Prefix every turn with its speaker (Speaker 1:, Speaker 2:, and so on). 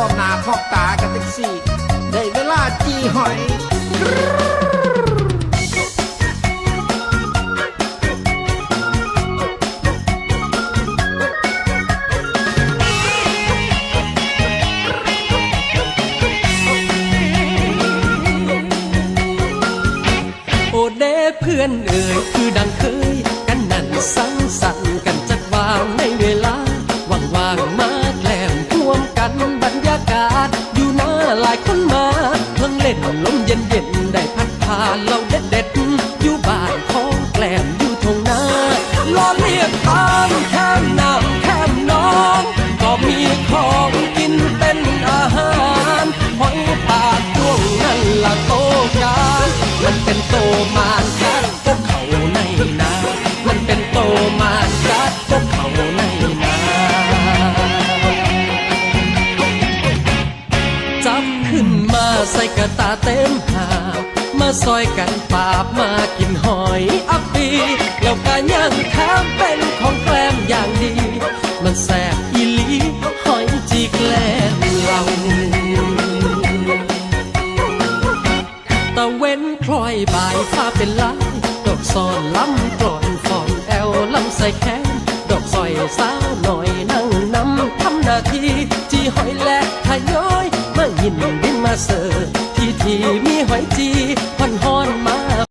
Speaker 1: อมหน้าพอกตากันจังสี่ ได้เวลาจีหอย
Speaker 2: โอเดเพื่อนเอ่ยคือดังเคย กันนั่นสังสรรค์กันจัดวางในเวลาว่างๆมา บรรยากาศ อยู่หน้าหลายคนมาเพิ่งเล่นลมเย็นๆได้พัดพาเราเด็ดเด็ดอยู่บ้านของแกล้มอยู่ทงนาล้อเลียกตามแคม ขึ้นมาใส่กระตาเต็มหาบมาซอยกันปาบมากินหอยอัปปีแล้วก็ย่างแถมเป็นของแกล้มอย่างดี มันแสบอีลี หอยจีแกล้มเราตะเว้นคล้อยบ่ายฟ้าเป็นลายดอกซอนล้ำกรอนฟอนแอลล้ำใส่แขนดอกซอยสาวหน่อยนั่งนำทำนาทีจีหอยและทยอย มายินดินมาเสิร์ที่ที่